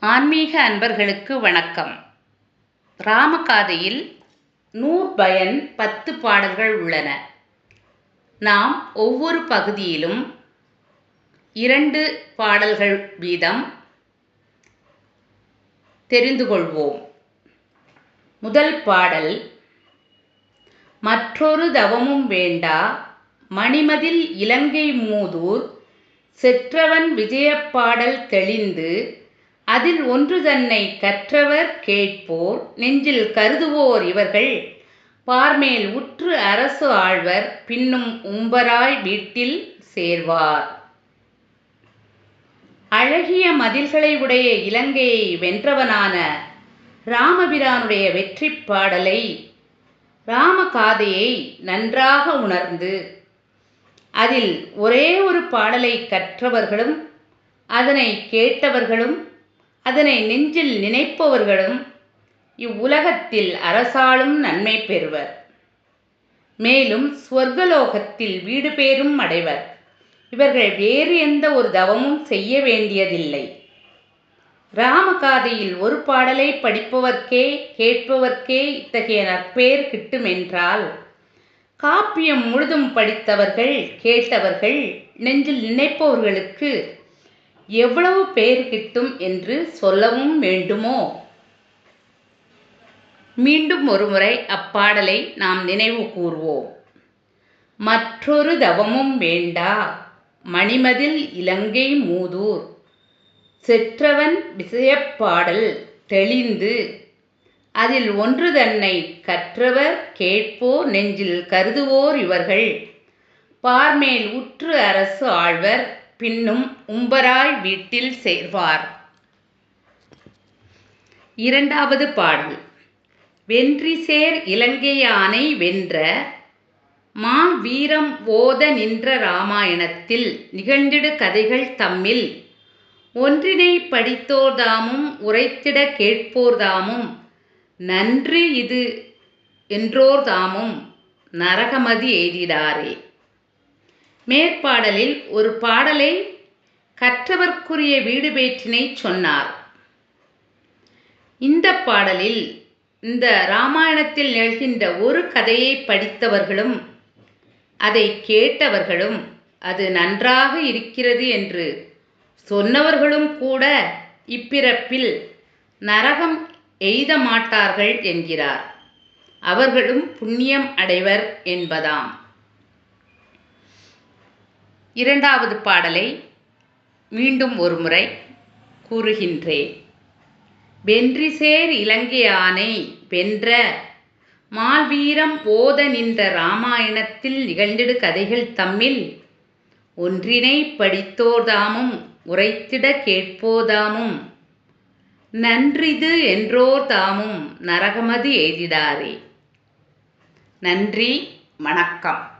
ஆன்மீக அன்பர்களுக்கு வணக்கம். ராமகாதையில் நூற்பயன் பத்து பாடல்கள் உள்ளன. நாம் ஒவ்வொரு பகுதியிலும் இரண்டு பாடல்கள் வீதம் தெரிந்து கொள்வோம். முதல் பாடல் மற்றொரு தவமும் வேண்டா மணிமதில் இலங்கை மூதூர் செற்றவன் விஜயப்பாடல் தெளிந்து அதில் ஒன்று தன்னை கற்றவர் கேட்போர் நெஞ்சில் கருதுவோர் இவர்கள். பார்மேல் உற்று அரசு ஆழ்வர் பின்னும் உம்பராய் வீட்டில் சேர்வார். அழகிய மதில்களை உடைய இலங்கையை வென்றவனான ராமபிரானுடைய வெற்றிப் பாடலை ராமகாதையை நன்றாக உணர்ந்து அதில் ஒரே ஒரு பாடலை கற்றவர்களும் அதனை கேட்டவர்களும் அதனை நெஞ்சில் நினைப்பவர்களும் இவ்வுலகத்தில் அரசாளும் நன்மை பெறுவர். மேலும் ஸ்வர்கலோகத்தில் வீடு பேரும் அடைவர். இவர்கள் வேறு எந்த ஒரு தவமும் செய்ய வேண்டியதில்லை. ராமகாதையில் ஒரு பாடலை படிப்பவர்க்கே கேட்பவர்க்கே இத்தகைய நற்பேர் கிட்டுமென்றால் காப்பியம் முழுதும் படித்தவர்கள் கேட்டவர்கள் நெஞ்சில் நினைப்பவர்களுக்கு எவ்வளவு பேர் கிட்டும் என்று சொல்லவும் வேண்டுமோ? மீண்டும் ஒருமுறை அப்பாடலை நாம் நினைவு கூர்வோம். மற்றொரு தவமும் வேண்டா. மணிமதில் இலங்கை மூதூர். செற்றவன் விஷயப்பாடல் தெளிந்து. அதில் ஒன்று தன்னை கற்றவர் கேட்போர் நெஞ்சில் கருதுவோர் இவர்கள். பார்மேல் உற்று அரசு ஆழ்வர் பின்னும் உம்பராய் வீட்டில் சேர்வார். இரண்டாவது பாடல். வென்றிசேர் இலங்கையானை வென்ற மா வீரம் ஓத நின்ற ராமாயணத்தில் நிகழ்ந்திடு கதைகள் தம்மில். ஒன்றினை படித்தோர்தாமும் உரைத்திட கேட்போர்தாமும் நன்று இது என்றோர்தாமும் நரகமதி எய்திடாரே. மேற்பாடலில் ஒரு பாடலை கற்றவர்க்குரிய வீடு பேற்றினை சொன்னார். இந்த பாடலில் இந்த ராமாயணத்தில் நிகழ்கின்ற ஒரு கதையை படித்தவர்களும் அதை கேட்டவர்களும் அது நன்றாக இருக்கிறது என்று சொன்னவர்களும் கூட இப்பிறப்பில் நரகம் எய்த மாட்டார்கள் என்கிறார். அவர்களும் புண்ணியம் அடைவர் என்பதாம். இரண்டாவது பாடலை மீண்டும் ஒருமுறை கூறுகின்றேன் வென்றிசேர் இலங்கையானை வென்ற மால்வீரம் போத நின்ற இராமாயணத்தில் நிகழ்ந்திடு கதைகள் தம்மில். ஒன்றினை படித்தோர்தாமும் உரைத்திட கேட்போதாமும் நன்றிது என்றோர் தாமும் நரகமது எய்திடாரே நன்றி வணக்கம்.